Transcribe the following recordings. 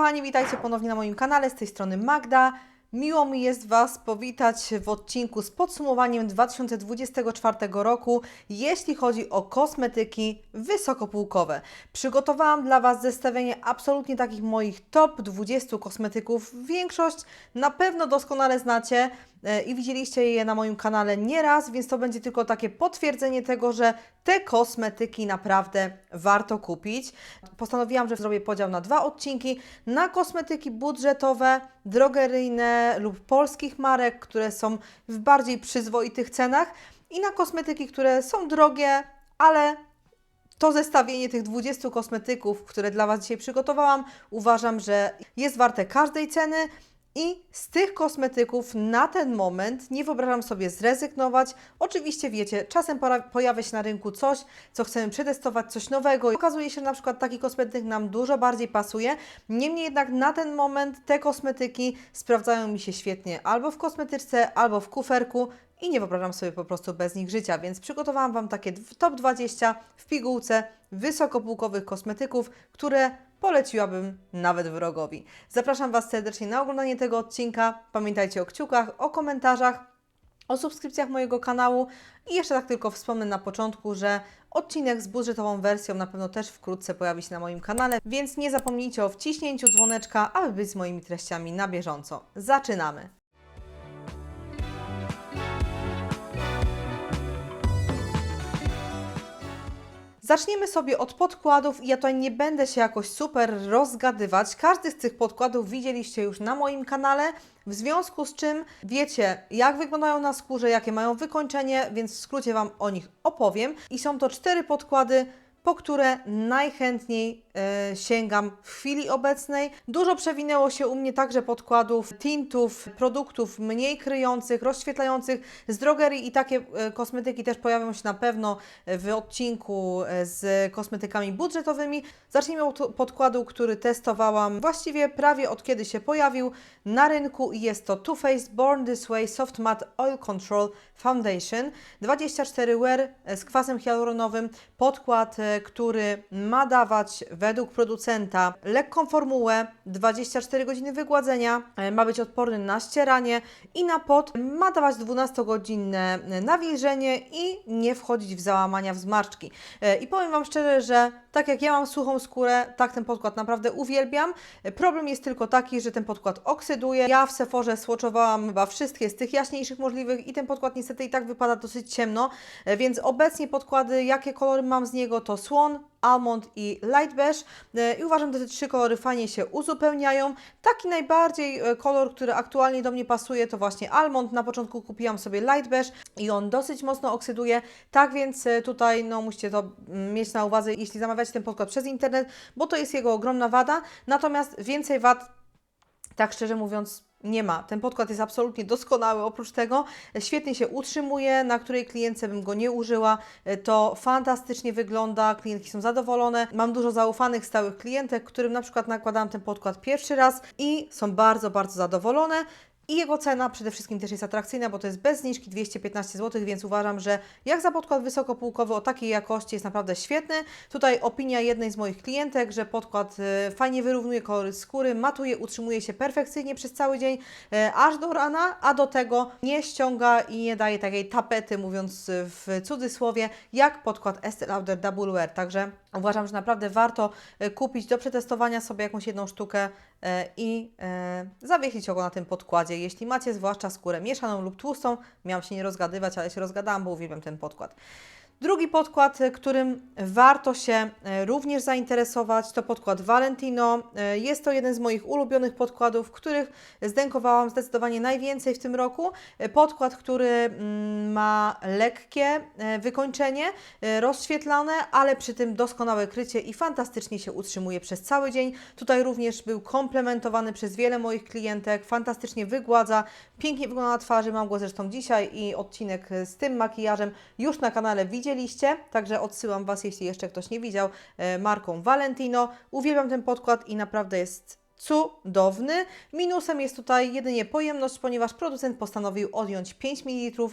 kochani, witajcie ponownie na moim kanale, z tej strony Magda. Miło mi jest Was powitać w odcinku z podsumowaniem 2024 roku, jeśli chodzi o kosmetyki wysokopółkowe. Przygotowałam dla Was zestawienie absolutnie takich moich top 20 kosmetyków. Większość na pewno doskonale znacie i widzieliście je na moim kanale nieraz, więc to będzie tylko takie potwierdzenie tego, że te kosmetyki naprawdę warto kupić. Postanowiłam, że zrobię podział na dwa odcinki, na kosmetyki budżetowe, drogeryjne lub polskich marek, które są w bardziej przyzwoitych cenach i na kosmetyki, które są drogie, ale to zestawienie tych 20 kosmetyków, które dla Was dzisiaj przygotowałam, uważam, że jest warte każdej ceny. I z tych kosmetyków na ten moment nie wyobrażam sobie zrezygnować. Oczywiście wiecie, czasem pojawia się na rynku coś, co chcemy przetestować, coś nowego. Okazuje się, że na przykład taki kosmetyk nam dużo bardziej pasuje. Niemniej jednak na ten moment te kosmetyki sprawdzają mi się świetnie albo w kosmetyczce, albo w kuferku i nie wyobrażam sobie po prostu bez nich życia, więc przygotowałam Wam takie top 20 w pigułce wysokopółkowych kosmetyków, które poleciłabym nawet wrogowi. Zapraszam Was serdecznie na oglądanie tego odcinka. Pamiętajcie o kciukach, o komentarzach, o subskrypcjach mojego kanału i jeszcze tak tylko wspomnę na początku, że odcinek z budżetową wersją na pewno też wkrótce pojawi się na moim kanale, więc nie zapomnijcie o wciśnięciu dzwoneczka, aby być z moimi treściami na bieżąco. Zaczynamy! Zaczniemy sobie od podkładów ja tutaj nie będę się jakoś super rozgadywać. Każdy z tych podkładów widzieliście już na moim kanale, w związku z czym wiecie, jak wyglądają na skórze, jakie mają wykończenie, więc w skrócie Wam o nich opowiem. I są to cztery podkłady, po które najchętniej e, sięgam w chwili obecnej. Dużo przewinęło się u mnie także podkładów, tintów, produktów mniej kryjących, rozświetlających z drogerii i takie e, kosmetyki też pojawią się na pewno w odcinku e, z kosmetykami budżetowymi. Zacznijmy od podkładu, który testowałam właściwie prawie od kiedy się pojawił na rynku i jest to Too Faced Born This Way Soft Matte Oil Control Foundation 24 wear z kwasem hialuronowym. Podkład, który ma dawać według producenta lekką formułę, 24 godziny wygładzenia, e, ma być odporny na ścieranie i na pot, ma dawać 12-godzinne nawilżenie i nie wchodzić w załamania w zmarszczki. E, I powiem Wam szczerze, że tak jak ja mam suchą skórę, tak ten podkład naprawdę uwielbiam. E, Problem jest tylko taki, że ten podkład oksyduje. Ja w Sephorze swatchowałam chyba wszystkie z tych jaśniejszych możliwych i ten podkład niestety i tak wypada dosyć ciemno, e, więc obecnie podkłady, jakie kolory mam z niego, to Swan, Almond i Light Beige E, i uważam, że te trzy kolory fajnie się uzupełniają. Taki najbardziej e, kolor, który aktualnie do mnie pasuje to właśnie Almond. Na początku kupiłam sobie Light Beige i on dosyć mocno oksyduje, tak więc e, tutaj no, musicie to mm, mieć na uwadze, jeśli zamawiacie ten podkład przez internet, bo to jest jego ogromna wada, natomiast więcej wad tak szczerze mówiąc, nie ma. Ten podkład jest absolutnie doskonały. Oprócz tego e, świetnie się utrzymuje, na której klientce bym go nie użyła. E, To fantastycznie wygląda, klientki są zadowolone. Mam dużo zaufanych, stałych klientek, którym na przykład nakładałam ten podkład pierwszy raz i są bardzo, bardzo zadowolone. I jego cena przede wszystkim też jest atrakcyjna, bo to jest bez zniżki 215 zł, więc uważam, że jak za podkład wysokopółkowy o takiej jakości jest naprawdę świetny. Tutaj opinia jednej z moich klientek, że podkład e, fajnie wyrównuje kolory skóry, matuje, utrzymuje się perfekcyjnie przez cały dzień, e, aż do rana, a do tego nie ściąga i nie daje takiej tapety, mówiąc e, w cudzysłowie, jak podkład Estee Lauder Double Wear. Także uważam, że naprawdę warto e, kupić do przetestowania sobie jakąś jedną sztukę e, i e, zawiesić go na tym podkładzie. Jeśli macie zwłaszcza skórę mieszaną lub tłustą, miałam się nie rozgadywać, ale się rozgadałam, bo uwielbiam ten podkład. Drugi podkład, e, którym warto się e, również zainteresować, to podkład Valentino. E, Jest to jeden z moich ulubionych podkładów, których zdękowałam zdecydowanie najwięcej w tym roku. Podkład, który mm, ma lekkie wykończenie, rozświetlane, ale przy tym doskonałe krycie i fantastycznie się utrzymuje przez cały dzień. Tutaj również był komplementowany przez wiele moich klientek, fantastycznie wygładza, pięknie wygląda na twarzy, mam go zresztą dzisiaj i odcinek z tym makijażem już na kanale widzieliście, także odsyłam Was, jeśli jeszcze ktoś nie widział, e, marką Valentino. Uwielbiam ten podkład i naprawdę jest cudowny. Minusem jest tutaj jedynie pojemność, ponieważ producent postanowił odjąć 5 ml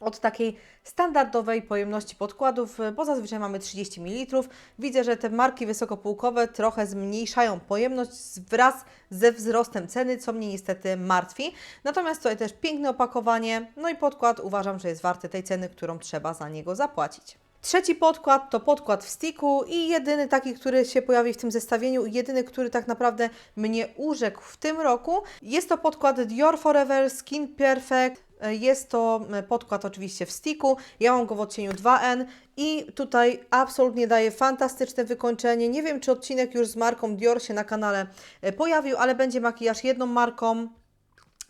od takiej standardowej pojemności podkładów, bo zazwyczaj mamy 30 ml. Widzę, że te marki wysokopółkowe trochę zmniejszają pojemność wraz ze wzrostem ceny, co mnie niestety martwi. Natomiast tutaj też piękne opakowanie, no i podkład uważam, że jest warty tej ceny, którą trzeba za niego zapłacić. Trzeci podkład to podkład w sticku i jedyny taki, który się pojawi w tym zestawieniu jedyny, który tak naprawdę mnie urzekł w tym roku. Jest to podkład Dior Forever Skin Perfect. Jest to podkład oczywiście w sticku. Ja mam go w odcieniu 2N i tutaj absolutnie daje fantastyczne wykończenie. Nie wiem, czy odcinek już z marką Dior się na kanale e, pojawił, ale będzie makijaż jedną marką.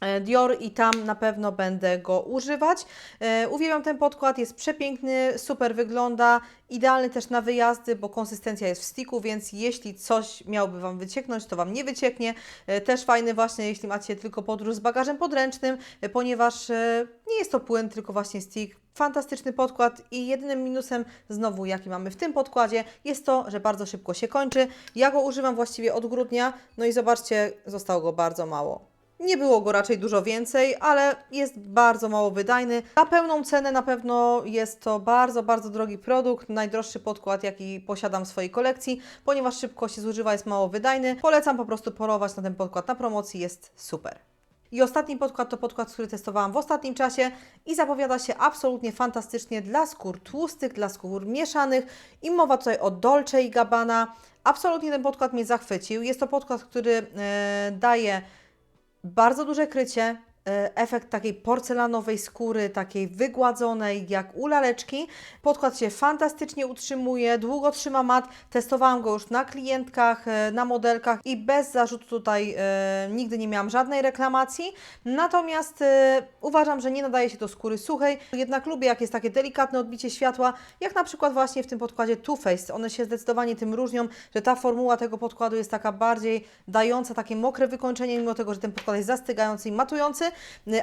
E, Dior i tam na pewno będę go używać. E, uwielbiam ten podkład, jest przepiękny, super wygląda, idealny też na wyjazdy, bo konsystencja jest w sticku, więc jeśli coś miałoby Wam wycieknąć, to Wam nie wycieknie. E, też fajny właśnie, jeśli macie tylko podróż z bagażem podręcznym, ponieważ nie jest to płyn, tylko właśnie stick. Fantastyczny podkład i jedynym minusem znowu, jaki mamy w tym podkładzie, jest to, że bardzo szybko się kończy. Ja go używam właściwie od grudnia, no i zobaczcie, zostało go bardzo mało. Nie było go raczej dużo więcej, ale jest bardzo mało wydajny. Na pełną cenę na pewno jest to bardzo, bardzo drogi produkt. Najdroższy podkład, jaki posiadam w swojej kolekcji, ponieważ szybko się zużywa, jest mało wydajny. Polecam po prostu porować na ten podkład na promocji, jest super. I ostatni podkład to podkład, który testowałam w ostatnim czasie i zapowiada się absolutnie fantastycznie dla skór tłustych, dla skór mieszanych i mowa tutaj o Dolce i Gabbana. Absolutnie ten podkład mnie zachwycił. Jest to podkład, który e, daje bardzo duże krycie, efekt takiej porcelanowej skóry, takiej wygładzonej jak u laleczki. Podkład się fantastycznie utrzymuje, długo trzyma mat. Testowałam go już na klientkach, e, na modelkach i bez zarzutu tutaj e, nigdy nie miałam żadnej reklamacji. Natomiast e, uważam, że nie nadaje się do skóry suchej. Jednak lubię, jak jest takie delikatne odbicie światła, jak na przykład właśnie w tym podkładzie Too Faced. One się zdecydowanie tym różnią, że ta formuła tego podkładu jest taka bardziej dająca takie mokre wykończenie, mimo tego, że ten podkład jest zastygający i matujący,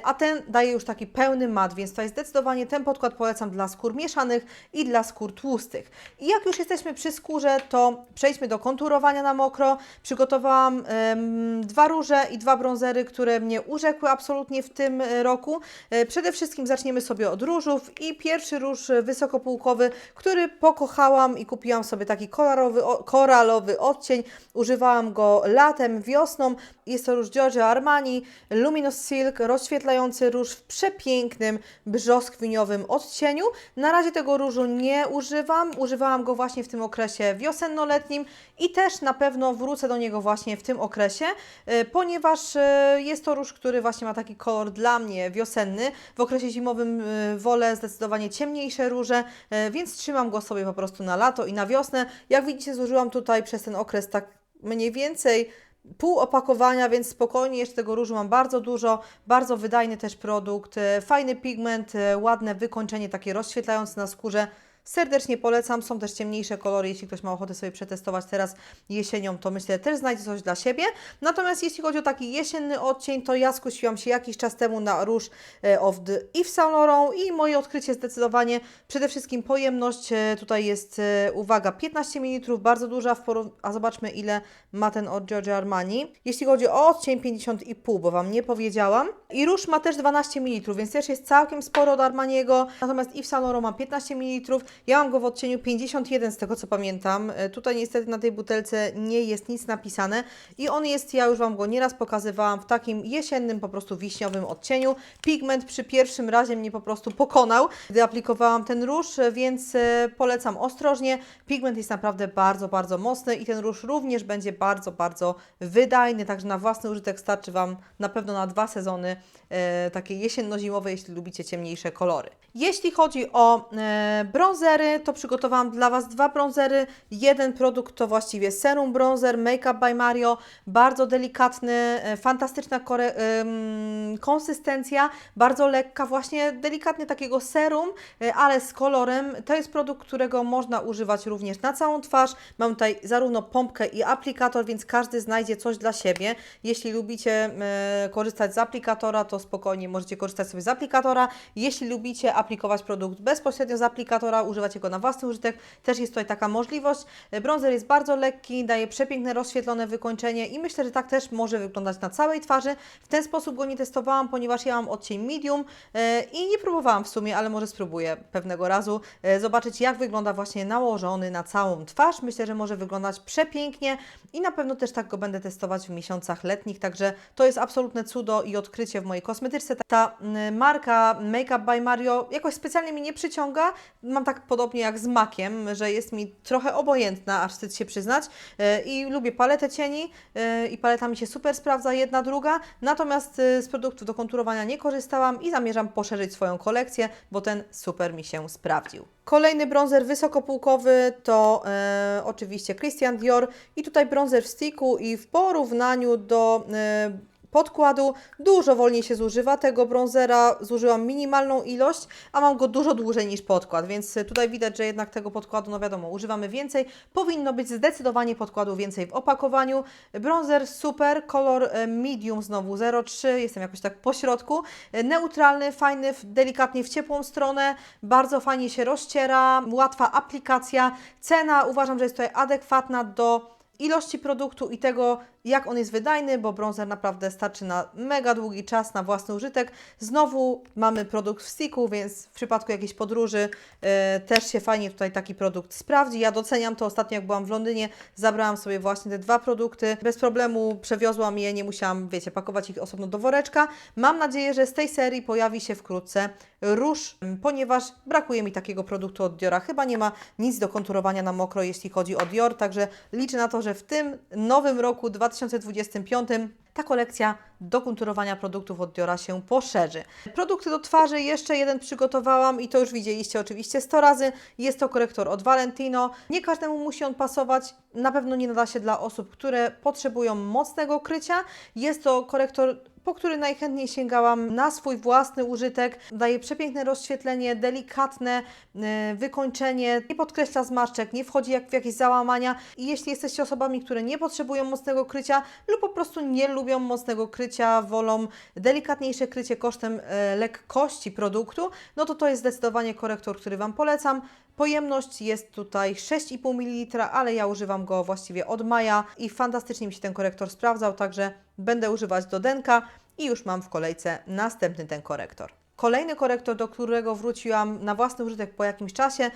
a ten daje już taki pełny mat, więc tutaj zdecydowanie ten podkład polecam dla skór mieszanych i dla skór tłustych. I jak już jesteśmy przy skórze, to przejdźmy do konturowania na mokro. Przygotowałam em, dwa róże i dwa brązery, które mnie urzekły absolutnie w tym e, roku. E, Przede wszystkim zaczniemy sobie od różów i pierwszy róż e, wysokopółkowy, który pokochałam i kupiłam sobie taki kolorowy, koralowy odcień. Używałam go latem, wiosną. Jest to róż Giorgio Armani, Luminous Silk, rozświetlający róż w przepięknym, brzoskwiniowym odcieniu. Na razie tego różu nie używam. Używałam go właśnie w tym okresie wiosenno-letnim i też na pewno wrócę do niego właśnie w tym okresie, e, ponieważ e, jest to róż, który właśnie ma taki kolor dla mnie wiosenny. W okresie zimowym e, wolę zdecydowanie ciemniejsze róże, więc trzymam go sobie po prostu na lato i na wiosnę. Jak widzicie, zużyłam tutaj przez ten okres tak mniej więcej pół opakowania, więc spokojnie jeszcze tego różu mam bardzo dużo, bardzo wydajny też produkt, e, fajny pigment, e, ładne wykończenie takie rozświetlające na skórze. Serdecznie polecam, są też ciemniejsze kolory, jeśli ktoś ma ochotę sobie przetestować teraz jesienią, to myślę, też znajdzie coś dla siebie. Natomiast jeśli chodzi o taki jesienny odcień, to ja skusiłam się jakiś czas temu na róż e, of the Yves Saint Laurent i moje odkrycie zdecydowanie przede wszystkim pojemność, e, tutaj jest, e, uwaga, 15 ml, bardzo duża, a zobaczmy ile ma ten od Giorgio Armani. Jeśli chodzi o odcień 50,5, bo Wam nie powiedziałam. I róż ma też 12 ml, więc też jest całkiem sporo od Armaniego. Natomiast Yves Saint Laurent ma 15 ml. Ja mam go w odcieniu 51 z tego co pamiętam. E, Tutaj niestety na tej butelce nie jest nic napisane. I on jest, ja już Wam go nieraz pokazywałam, w takim jesiennym, po prostu wiśniowym odcieniu. Pigment przy pierwszym razie mnie po prostu pokonał, gdy aplikowałam ten róż, e, więc e, polecam ostrożnie. Pigment jest naprawdę bardzo, bardzo mocny i ten róż również będzie bardzo, bardzo wydajny, także na własny użytek starczy Wam na pewno na dwa sezony e, takie jesienno-zimowe, jeśli lubicie ciemniejsze kolory. Jeśli chodzi o e, brązery, to przygotowałam dla Was dwa brązery. Jeden produkt to właściwie serum bronzer Make Up by Mario, bardzo delikatny, e, fantastyczna em, konsystencja, bardzo lekka, właśnie delikatnie takiego serum, e, ale z kolorem. To jest produkt, którego można używać również na całą twarz. Mam tutaj zarówno pompkę i aplikator, więc każdy znajdzie coś dla siebie. Jeśli lubicie e, korzystać z aplikatora, to spokojnie możecie korzystać sobie z aplikatora. Jeśli lubicie aplikować produkt bezpośrednio z aplikatora, używać jego na własny użytek, też jest tutaj taka możliwość. E, Bronzer jest bardzo lekki, daje przepiękne rozświetlone wykończenie i myślę, że tak też może wyglądać na całej twarzy. W ten sposób go nie testowałam, ponieważ ja mam odcień medium e, i nie próbowałam w sumie, ale może spróbuję pewnego razu e, zobaczyć, jak wygląda właśnie nałożony na całą twarz. Myślę, że może wyglądać przepięknie i na pewno też tak go będę testować w miesiącach letnich, także to jest absolutne cudo i odkrycie w mojej kosmetyczce. Ta marka Makeup by Mario jakoś specjalnie mi nie przyciąga. Mam tak podobnie jak z makiem, że jest mi trochę obojętna, aż wstyd się przyznać. E, I lubię paletę cieni e, i paleta mi się super sprawdza, jedna, druga. Natomiast e, z produktów do konturowania nie korzystałam i zamierzam poszerzyć swoją kolekcję, bo ten super mi się sprawdził. Kolejny bronzer wysokopółkowy to e, oczywiście Christian Dior i tutaj bronzer w sticku i w porównaniu do e, podkładu. Dużo wolniej się zużywa tego bronzera, zużyłam minimalną ilość, a mam go dużo dłużej niż podkład, więc tutaj widać, że jednak tego podkładu, no wiadomo, używamy więcej, powinno być zdecydowanie podkładu więcej w opakowaniu. Bronzer super, kolor e, medium znowu 03, jestem jakoś tak po środku, E, neutralny, fajny, delikatnie w ciepłą stronę, bardzo fajnie się rozciera, łatwa aplikacja, cena uważam, że jest tutaj adekwatna do ilości produktu i tego, jak on jest wydajny, bo bronzer naprawdę starczy na mega długi czas, na własny użytek. Znowu mamy produkt w sticku, więc w przypadku jakiejś podróży e, też się fajnie tutaj taki produkt sprawdzi. Ja doceniam to ostatnio, jak byłam w Londynie, zabrałam sobie właśnie te dwa produkty. Bez problemu przewiozłam je, nie musiałam, wiecie, pakować ich osobno do woreczka. Mam nadzieję, że z tej serii pojawi się wkrótce róż, ponieważ brakuje mi takiego produktu od Diora. Chyba nie ma nic do konturowania na mokro, jeśli chodzi o Dior, także liczę na to, że w tym nowym roku 2025 ta kolekcja do konturowania produktów od Diora się poszerzy. Produkty do twarzy jeszcze jeden przygotowałam i to już widzieliście oczywiście 100 razy. Jest to korektor od Valentino. Nie każdemu musi on pasować. Na pewno nie nada się dla osób, które potrzebują mocnego krycia. Jest to korektor po który najchętniej sięgałam na swój własny użytek. Daje przepiękne rozświetlenie, delikatne e, wykończenie, nie podkreśla zmarszczek, nie wchodzi jak w jakieś załamania. I jeśli jesteście osobami, które nie potrzebują mocnego krycia lub po prostu nie lubią mocnego krycia, wolą delikatniejsze krycie kosztem e, lekkości produktu, no to to jest zdecydowanie korektor, który Wam polecam. Pojemność jest tutaj 6,5 ml, ale ja używam go właściwie od maja i fantastycznie mi się ten korektor sprawdzał, także będę używać do denka i już mam w kolejce następny ten korektor. Kolejny korektor, do którego wróciłam na własny użytek po jakimś czasie,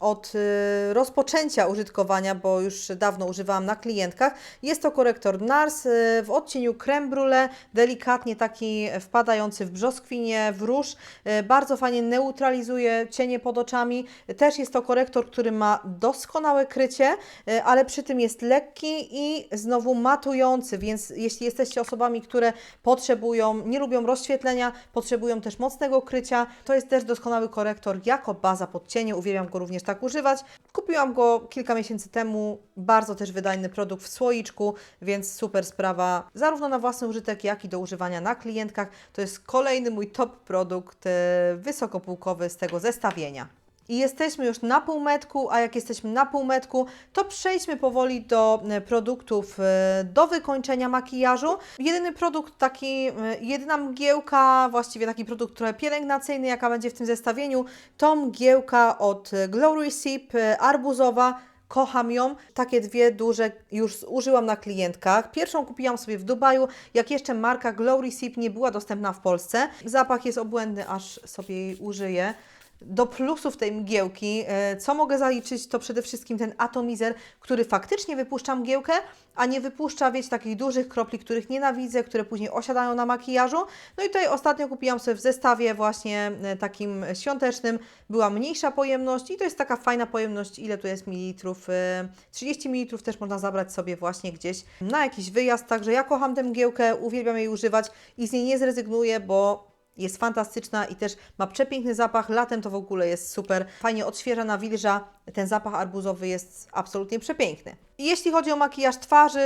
od y, rozpoczęcia użytkowania, bo już dawno używałam na klientkach, jest to korektor NARS y, w odcieniu creme brulee, delikatnie taki wpadający w brzoskwinie, w róż, y, bardzo fajnie neutralizuje cienie pod oczami. Też jest to korektor, który ma doskonałe krycie, ale przy tym jest lekki i znowu matujący, więc jeśli jesteście osobami, które potrzebują, nie lubią rozświetlenia, potrzebują też mocnego krycia, to jest też doskonały korektor jako baza pod cienie, uwielbiam go również tak używać. Kupiłam go kilka miesięcy temu, bardzo też wydajny produkt w słoiczku, więc super sprawa, zarówno na własny użytek, jak i do używania na klientkach. To jest kolejny mój top produkt e, wysokopółkowy z tego zestawienia. I jesteśmy już na półmetku, a jak jesteśmy na półmetku, to przejdźmy powoli do e, produktów e, do wykończenia makijażu. Jedyny produkt taki, e, jedyna mgiełka, właściwie taki produkt trochę pielęgnacyjny, jaka będzie w tym zestawieniu, to mgiełka od Glow Receipt e, arbuzowa. Kocham ją. Takie dwie duże już użyłam na klientkach. Pierwszą kupiłam sobie w Dubaju, jak jeszcze marka Glow Receipt nie była dostępna w Polsce. Zapach jest obłędny, aż sobie jej użyję. Do plusów tej mgiełki, e, co mogę zaliczyć, to przede wszystkim ten atomizer, który faktycznie wypuszcza mgiełkę, a nie wypuszcza, wiecie, takich dużych kropli, których nienawidzę, które później osiadają na makijażu. No i tutaj ostatnio kupiłam sobie w zestawie właśnie e, takim świątecznym, była mniejsza pojemność i to jest taka fajna pojemność, ile tu jest mililitrów? E, 30 ml też można zabrać sobie właśnie gdzieś na jakiś wyjazd, także ja kocham tę mgiełkę, uwielbiam jej używać i z niej nie zrezygnuję, bo jest fantastyczna i też ma przepiękny zapach. Latem to w ogóle jest super. Fajnie odświeża, nawilża. Ten zapach arbuzowy jest absolutnie przepiękny. Jeśli chodzi o makijaż twarzy,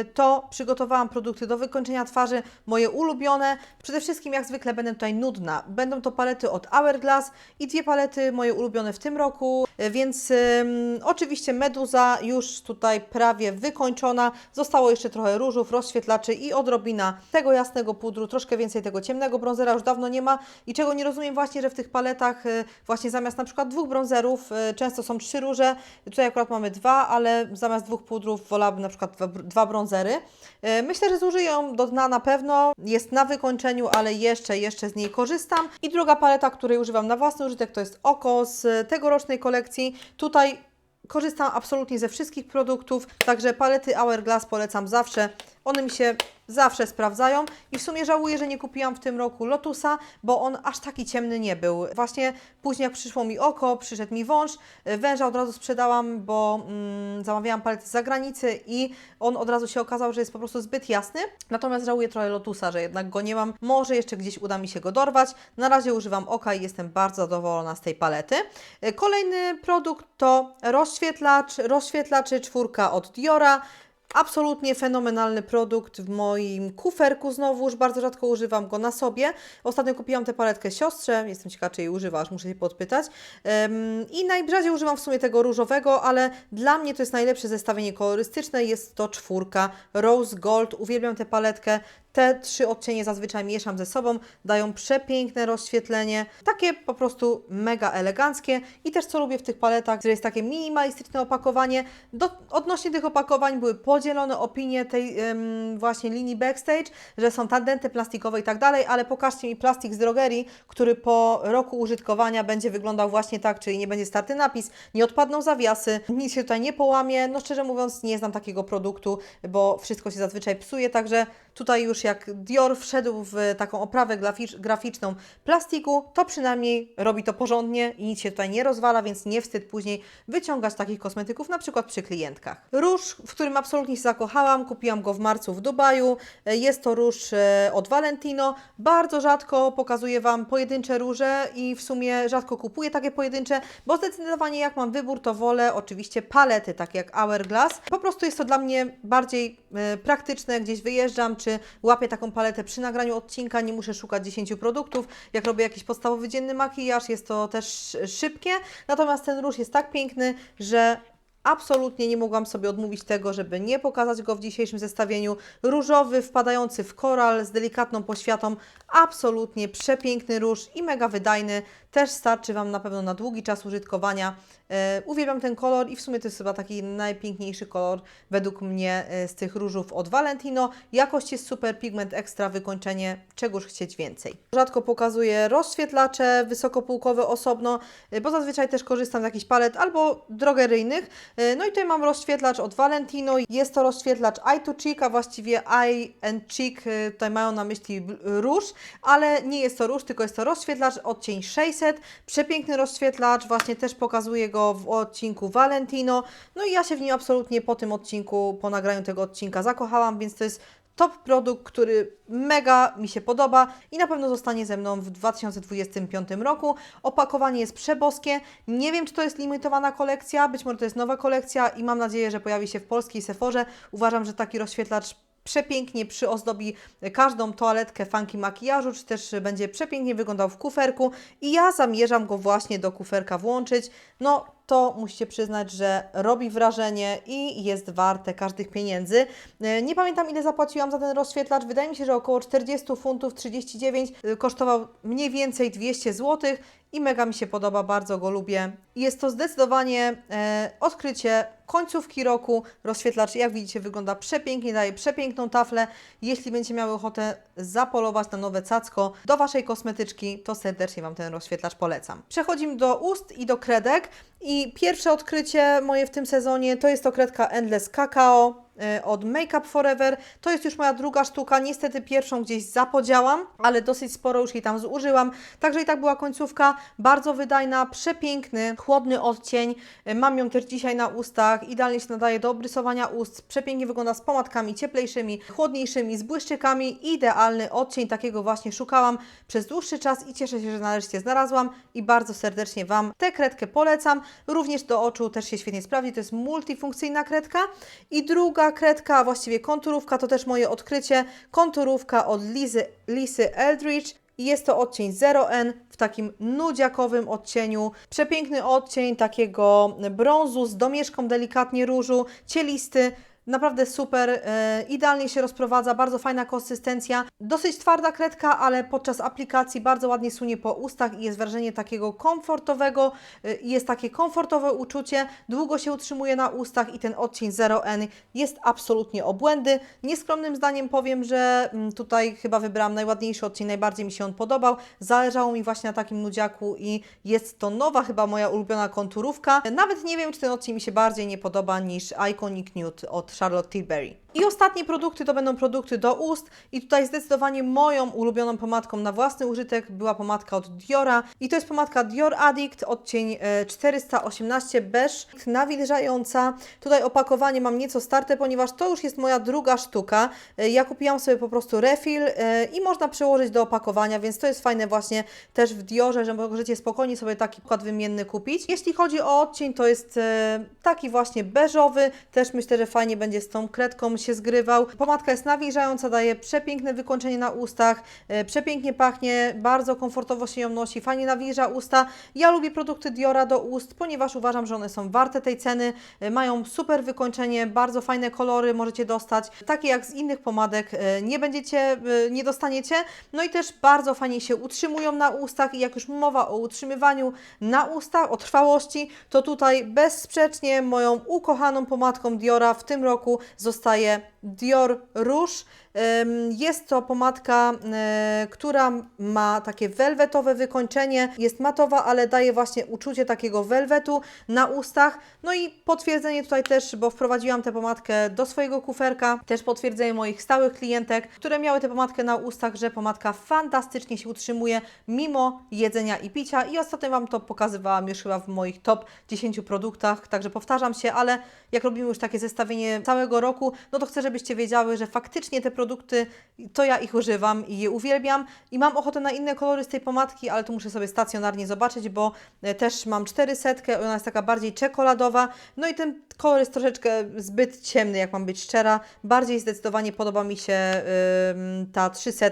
y, to przygotowałam produkty do wykończenia twarzy, moje ulubione. Przede wszystkim, jak zwykle, będę tutaj nudna. Będą to palety od Hourglass i dwie palety moje ulubione w tym roku, y, więc ym, oczywiście Meduza już tutaj prawie wykończona. Zostało jeszcze trochę różów, rozświetlaczy i odrobina tego jasnego pudru, troszkę więcej tego ciemnego bronzera już dawno nie ma i czego nie rozumiem właśnie, że w tych paletach y, właśnie zamiast na przykład dwóch bronzerów y, często są trzy róże, tutaj akurat mamy dwa, ale zamiast dwóch pudrów wolałabym na przykład dwa, dwa bronzery. Y, Myślę, że zużyję ją do dna na pewno, jest na wykończeniu, ale jeszcze, jeszcze z niej korzystam. I druga paleta, której używam na własny użytek to jest Oko z tegorocznej kolekcji. Tutaj korzystam absolutnie ze wszystkich produktów, także palety Hourglass polecam zawsze. One mi się zawsze sprawdzają i w sumie żałuję, że nie kupiłam w tym roku Lotusa, bo on aż taki ciemny nie był. Właśnie później jak przyszło mi oko, przyszedł mi wąż, y, węża od razu sprzedałam, bo mm, zamawiałam palety z zagranicy i on od razu się okazał, że jest po prostu zbyt jasny. Natomiast żałuję trochę Lotusa, że jednak go nie mam. Może jeszcze gdzieś uda mi się go dorwać. Na razie używam oka i jestem bardzo zadowolona z tej palety. Y, Kolejny produkt to rozświetlacz, rozświetlaczy czwórka od Diora. Absolutnie fenomenalny produkt w moim kuferku znowu, już bardzo rzadko używam go na sobie. Ostatnio kupiłam tę paletkę siostrze, jestem ciekawa, czy jej używasz, muszę się podpytać. Ym, I najrzadziej używam w sumie tego różowego, ale dla mnie to jest najlepsze zestawienie kolorystyczne, jest to czwórka Rose Gold. Uwielbiam tę paletkę. Te trzy odcienie zazwyczaj mieszam ze sobą, dają przepiękne rozświetlenie, takie po prostu mega eleganckie i też co lubię w tych paletach, że jest takie minimalistyczne opakowanie. Do, odnośnie tych opakowań były podzielone opinie tej em, właśnie linii backstage, że są tandenty plastikowe i tak dalej, ale pokażcie mi plastik z drogerii, który po roku użytkowania będzie wyglądał właśnie tak, czyli nie będzie starty napis, nie odpadną zawiasy, nic się tutaj nie połamie. No szczerze mówiąc nie znam takiego produktu, bo wszystko się zazwyczaj psuje, także tutaj już jak Dior wszedł w taką oprawę graficz, graficzną plastiku, to przynajmniej robi to porządnie i nic się tutaj nie rozwala, więc nie wstyd później wyciągać takich kosmetyków, na przykład przy klientkach. Róż, w którym absolutnie się zakochałam, kupiłam go w marcu w Dubaju. Jest to róż e, od Valentino. Bardzo rzadko pokazuję Wam pojedyncze róże i w sumie rzadko kupuję takie pojedyncze, bo zdecydowanie jak mam wybór, to wolę oczywiście palety, takie jak Hourglass. Po prostu jest to dla mnie bardziej e, praktyczne, gdzieś wyjeżdżam, czy łapię taką paletę przy nagraniu odcinka, nie muszę szukać 10 produktów. Jak robię jakiś podstawowy dzienny makijaż, jest to też szybkie. Natomiast ten róż jest tak piękny, że absolutnie nie mogłam sobie odmówić tego, żeby nie pokazać go w dzisiejszym zestawieniu. Różowy, wpadający w koral z delikatną poświatą, absolutnie przepiękny róż i mega wydajny. Też starczy Wam na pewno na długi czas użytkowania. E, uwielbiam ten kolor i w sumie to jest chyba taki najpiękniejszy kolor według mnie e, z tych różów od Valentino. Jakość jest super, pigment ekstra, wykończenie, czegoż chcieć więcej. Rzadko pokazuję rozświetlacze wysokopółkowe osobno, e, bo zazwyczaj też korzystam z jakichś palet albo drogeryjnych. No i tutaj mam rozświetlacz od Valentino. Jest to rozświetlacz Eye to Cheek, a właściwie Eye and Cheek, tutaj mają na myśli róż, ale nie jest to róż, tylko jest to rozświetlacz odcień 600. Przepiękny rozświetlacz, właśnie też pokazuję go w odcinku Valentino. No i ja się w nim absolutnie po tym odcinku, po nagraniu tego odcinka zakochałam, więc to jest top produkt, który mega mi się podoba i na pewno zostanie ze mną w 2025 roku. Opakowanie jest przeboskie. Nie wiem, czy to jest limitowana kolekcja, być może to jest nowa kolekcja i mam nadzieję, że pojawi się w polskiej Sephorze. Uważam, że taki rozświetlacz przepięknie przyozdobi każdą toaletkę funky makijażu, czy też będzie przepięknie wyglądał w kuferku i ja zamierzam go właśnie do kuferka włączyć. No to musicie przyznać, że robi wrażenie i jest warte każdych pieniędzy. E, Nie pamiętam ile zapłaciłam za ten rozświetlacz, wydaje mi się, że około 40 funtów, 39, e, kosztował mniej więcej 200 zł i mega mi się podoba, bardzo go lubię. Jest to zdecydowanie e, odkrycie końcówki roku. Rozświetlacz, jak widzicie, wygląda przepięknie, daje przepiękną taflę. Jeśli będziecie miały ochotę zapolować na nowe cacko do Waszej kosmetyczki, to serdecznie Wam ten rozświetlacz polecam. Przechodzimy do ust i do kredek. I pierwsze odkrycie moje w tym sezonie to jest to kredka Endless Cacao. E, od Make Up Forever. To jest już moja druga sztuka, niestety pierwszą gdzieś zapodziałam, ale dosyć sporo już jej tam zużyłam. Także i tak była końcówka, bardzo wydajna, przepiękny, chłodny odcień. E, Mam ją też dzisiaj na ustach, idealnie się nadaje do obrysowania ust, przepięknie wygląda z pomadkami cieplejszymi, chłodniejszymi, z błyszczykami. Idealny odcień, takiego właśnie szukałam przez dłuższy czas i cieszę się, że nareszcie znalazłam i bardzo serdecznie Wam tę kredkę polecam. Również do oczu też się świetnie sprawdzi, to jest multifunkcyjna kredka. I druga kredka, a właściwie konturówka, to też moje odkrycie, konturówka od Lizy, Lisy Eldridge. Jest to odcień 0N w takim nudziakowym odcieniu. Przepiękny odcień takiego brązu z domieszką delikatnie różu, cielisty. Naprawdę super, e, idealnie się rozprowadza, bardzo fajna konsystencja. Dosyć twarda kredka, ale podczas aplikacji bardzo ładnie sunie po ustach i jest wrażenie takiego komfortowego, e, jest takie komfortowe uczucie, długo się utrzymuje na ustach i ten odcień 0N jest absolutnie obłędny. Nieskromnym zdaniem powiem, że mm, tutaj chyba wybrałam najładniejszy odcień, najbardziej mi się on podobał. Zależało mi właśnie na takim nudziaku i jest to nowa chyba moja ulubiona konturówka. Nawet nie wiem, czy ten odcień mi się bardziej nie podoba niż Iconic Nude od Charlotte Tilbury. I ostatnie produkty to będą produkty do ust i tutaj zdecydowanie moją ulubioną pomadką na własny użytek była pomadka od Diora i to jest pomadka Dior Addict odcień e, 418 beige, nawilżająca. Tutaj opakowanie mam nieco starte, ponieważ to już jest moja druga sztuka. E, Ja kupiłam sobie po prostu refill e, i można przełożyć do opakowania, więc to jest fajne właśnie też w Diorze, że możecie spokojnie sobie taki układ wymienny kupić. Jeśli chodzi o odcień, to jest e, taki właśnie beżowy, też myślę, że fajnie będzie z tą kredką się zgrywał. Pomadka jest nawilżająca, daje przepiękne wykończenie na ustach, e, przepięknie pachnie, bardzo komfortowo się ją nosi, fajnie nawilża usta. Ja lubię produkty Diora do ust, ponieważ uważam, że one są warte tej ceny, e, mają super wykończenie, bardzo fajne kolory możecie dostać, takie jak z innych pomadek e, nie będziecie, nie dostaniecie. No i też bardzo fajnie się utrzymują na ustach i jak już mowa o utrzymywaniu na ustach, o trwałości, to tutaj bezsprzecznie moją ukochaną pomadką Diora w tym roku zostaje Dior Rouge. Jest to pomadka, e, która ma takie welwetowe wykończenie, jest matowa, ale daje właśnie uczucie takiego welwetu na ustach. No i potwierdzenie tutaj też, bo wprowadziłam tę pomadkę do swojego kuferka, też potwierdzenie moich stałych klientek, które miały tę pomadkę na ustach, że pomadka fantastycznie się utrzymuje mimo jedzenia i picia i ostatnio Wam to pokazywałam już chyba w moich top 10 produktach, także powtarzam się, ale jak robimy już takie zestawienie całego roku, no to chcę, żebyście wiedziały, że faktycznie te produkty, to ja ich używam i je uwielbiam i mam ochotę na inne kolory z tej pomadki, ale to muszę sobie stacjonarnie zobaczyć, bo e, też mam 400, ona jest taka bardziej czekoladowa, no i ten kolor jest troszeczkę zbyt ciemny, jak mam być szczera, bardziej zdecydowanie podoba mi się ym, ta 300,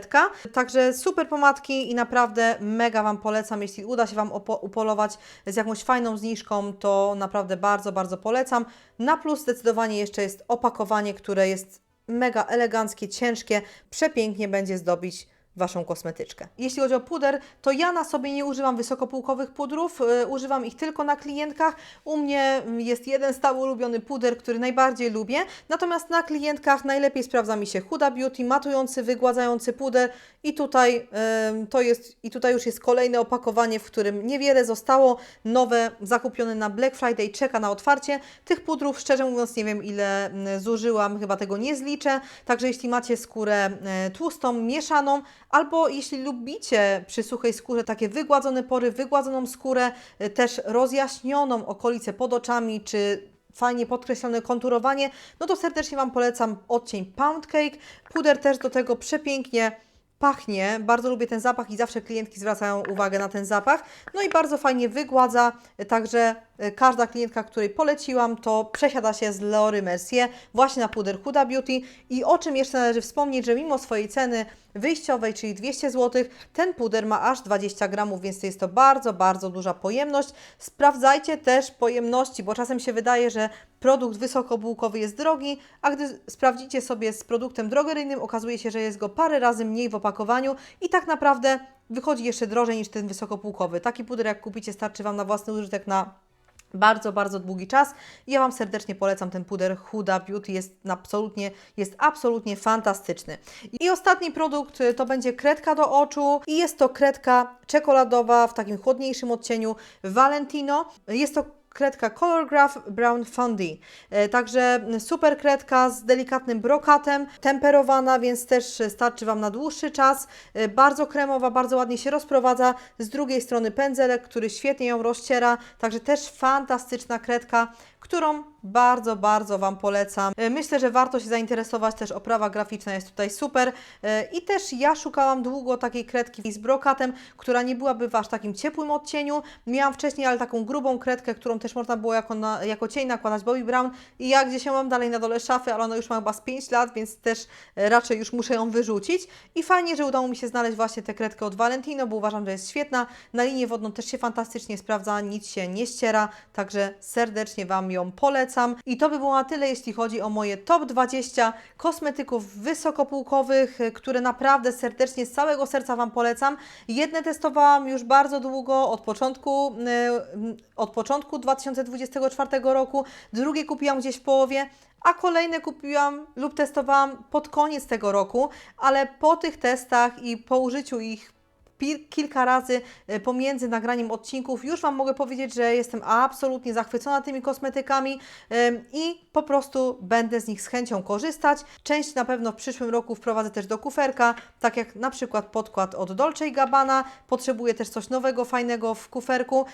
także super pomadki i naprawdę mega Wam polecam, jeśli uda się Wam upolować z jakąś fajną zniżką, to naprawdę bardzo, bardzo polecam. Na plus zdecydowanie jeszcze jest opakowanie, które jest mega eleganckie, ciężkie, przepięknie będzie zdobić Waszą kosmetyczkę. Jeśli chodzi o puder, to ja na sobie nie używam wysokopółkowych pudrów, y, używam ich tylko na klientkach. U mnie mm, jest jeden stały ulubiony puder, który najbardziej lubię, natomiast na klientkach najlepiej sprawdza mi się Huda Beauty, matujący, wygładzający puder i tutaj ym, to jest, i tutaj już jest kolejne opakowanie, w którym niewiele zostało, nowe, zakupione na Black Friday, czeka na otwarcie. Tych pudrów, szczerze mówiąc, nie wiem ile mm, zużyłam, chyba tego nie zliczę, także jeśli macie skórę e, tłustą, mieszaną, albo jeśli lubicie przy suchej skórze takie wygładzone pory, wygładzoną skórę, e, też rozjaśnioną okolice pod oczami, czy fajnie podkreślone konturowanie, no to serdecznie Wam polecam odcień Pound Cake. Puder też do tego przepięknie pachnie. Bardzo lubię ten zapach i zawsze klientki zwracają uwagę na ten zapach. No i bardzo fajnie wygładza, także e, każda klientka, której poleciłam, to przesiada się z Leory Mercier właśnie na puder Huda Beauty. I o czym jeszcze należy wspomnieć, że mimo swojej ceny wyjściowej, czyli 200 zł, ten puder ma aż 20 gramów, więc to jest to bardzo, bardzo duża pojemność. Sprawdzajcie też pojemności, bo czasem się wydaje, że produkt wysokobułkowy jest drogi, a gdy sprawdzicie sobie z produktem drogeryjnym, okazuje się, że jest go parę razy mniej w opakowaniu i tak naprawdę wychodzi jeszcze drożej niż ten wysokopółkowy. Taki puder jak kupicie starczy Wam na własny użytek na bardzo, bardzo długi czas. Ja Wam serdecznie polecam ten puder Huda Beauty, jest absolutnie, jest absolutnie fantastyczny. I ostatni produkt y, to będzie kredka do oczu i jest to kredka czekoladowa w takim chłodniejszym odcieniu Valentino. Jest to kredka Color Graph Brown Fundy. E, Także super kredka z delikatnym brokatem, temperowana, więc też starczy Wam na dłuższy czas. E, Bardzo kremowa, bardzo ładnie się rozprowadza. Z drugiej strony pędzelek, który świetnie ją rozciera. Także też fantastyczna kredka, którą bardzo, bardzo Wam polecam. E, Myślę, że warto się zainteresować, też oprawa graficzna jest tutaj super. E, I też ja szukałam długo takiej kredki z brokatem, która nie byłaby w aż takim ciepłym odcieniu. Miałam wcześniej, ale taką grubą kredkę, którą też można było jako, na, jako cień nakładać Bobbi Brown i ja gdzieś ją mam dalej na dole szafy, ale ona już ma chyba z 5 lat, więc też e, raczej już muszę ją wyrzucić. I fajnie, że udało mi się znaleźć właśnie tę kredkę od Valentino, bo uważam, że jest świetna. Na linię wodną też się fantastycznie sprawdza, nic się nie ściera, także serdecznie Wam ją polecam. I to by było na tyle, jeśli chodzi o moje top 20 kosmetyków wysokopółkowych, e, które naprawdę serdecznie z całego serca Wam polecam. Jedne testowałam już bardzo długo, od początku, e, od początku 2024 roku, drugie kupiłam gdzieś w połowie, a kolejne kupiłam lub testowałam pod koniec tego roku, ale po tych testach i po użyciu ich kilka razy e, pomiędzy nagraniem odcinków już Wam mogę powiedzieć, że jestem absolutnie zachwycona tymi kosmetykami i po prostu będę z nich z chęcią korzystać. Część na pewno w przyszłym roku wprowadzę też do kuferka, tak jak na przykład podkład od Dolce Gabbana. Potrzebuję też coś nowego, fajnego w kuferku.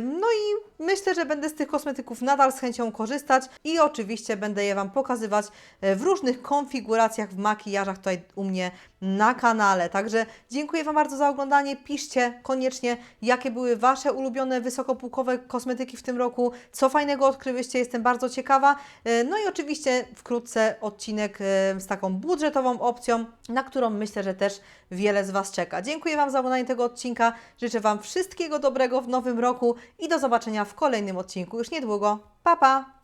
No i myślę, że będę z tych kosmetyków nadal z chęcią korzystać i oczywiście będę je Wam pokazywać e, w różnych konfiguracjach w makijażach tutaj u mnie na kanale. Także dziękuję Wam bardzo za oglądanie. Piszcie koniecznie, jakie były Wasze ulubione wysokopółkowe kosmetyki w tym roku, co fajnego odkryłyście, jestem bardzo ciekawa. E, No i oczywiście wkrótce odcinek e, z taką budżetową opcją, na którą myślę, że też wiele z Was czeka. Dziękuję Wam za oglądanie tego odcinka. Życzę Wam wszystkiego dobrego w nowym roku i do zobaczenia w kolejnym odcinku już niedługo. Pa, pa!